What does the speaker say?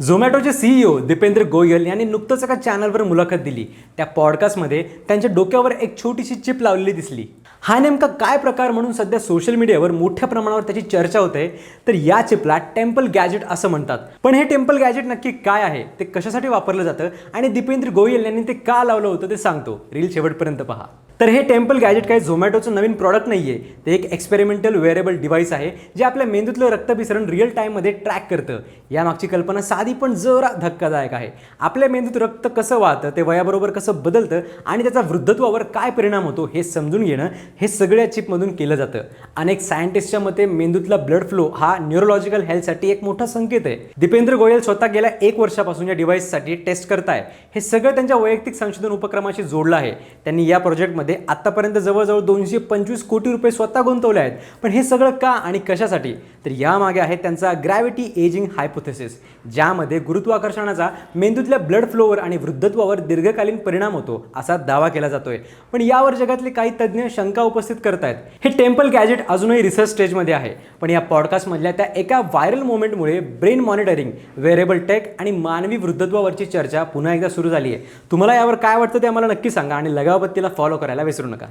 झोमॅटोचे CEO Dipendra Goyal यांनी नुकतंच एका चॅनलवर मुलाखत दिली. त्या पॉडकास्टमध्ये त्यांच्या डोक्यावर एक छोटीशी चिप लावलेली दिसली. हा नेमका काय प्रकार म्हणून सध्या सोशल मीडियावर मोठ्या प्रमाणावर त्याची चर्चा होते तर या चिपला टेम्पल गॅजेट असं म्हणतात. पण हे टेम्पल गॅजेट नक्की काय आहे ते कशासाठी वापरलं जातं आणि दीपेंद्र गोयल यांनी ते का लावलं होतं ते सांगतो. रील शेवटपर्यंत पहा. तर हे टेम्पल गॅजेट काही झोमॅटोचं नवीन प्रॉडक्ट नाही आहे ते एक एक्सपेरिमेंटल वेअरेबल डिव्हाइस आहे जे आपल्या मेंदूतलं रक्तभिसरण रिअल टाईममध्ये ट्रॅक करतं. यामागची कल्पना साधी पण जरा धक्कादायक आहे. आपल्या मेंदूत रक्त कसं वाहतं ते वयाबरोबर कसं बदलतं आणि त्याचा वृद्धत्वावर काय परिणाम होतो हे समजून घेणं हे सगळ्या चिपमधून केलं जातं. अनेक सायंटिस्टच्या मते मेंदूतला ब्लड फ्लो हा न्यूरोलॉजिकल हेल्थसाठी एक मोठा संकेत आहे. दीपेंद्र गोयल स्वतः गेल्या एक वर्षापासून या डिव्हाइससाठी टेस्ट करताय. हे सगळं त्यांच्या वैयक्तिक संशोधन उपक्रमाशी जोडलं आहे. त्यांनी या प्रोजेक्टमध्ये आतापर्यंत जवळजवळ दोनशे पंचवीस कोटी रुपये स्वतः गुंतवले आहेत. पण हे सगळं का आणि कशासाठी? तर यामागे आहे त्यांचा ग्रॅव्हिटी एजिंग हायपोथेसिस ज्यामध्ये गुरुत्वाकर्षणाचा मेंदूतल्या ब्लड फ्लोवर आणि वृद्धत्वावर दीर्घकालीन परिणाम होतो असा दावा केला जातोय. पण यावर जगातले काही तज्ज्ञ शंका उपस्थित करतायत. हे टेम्पल गॅजेट अजूनही रिसर्च स्टेजमध्ये आहे. पण या पॉडकास्टमधल्या त्या एका व्हायरल मोमेंटमुळे ब्रेन मॉनिटरिंग वेरेबल टेक आणि मानवी वृद्धत्वावरची चर्चा पुन्हा एकदा सुरू झाली आहे तुम्हाला यावर काय वाटतं ते आम्हाला नक्की सांगा आणि लगावबत्तीला फॉलो करायला विसरू नका.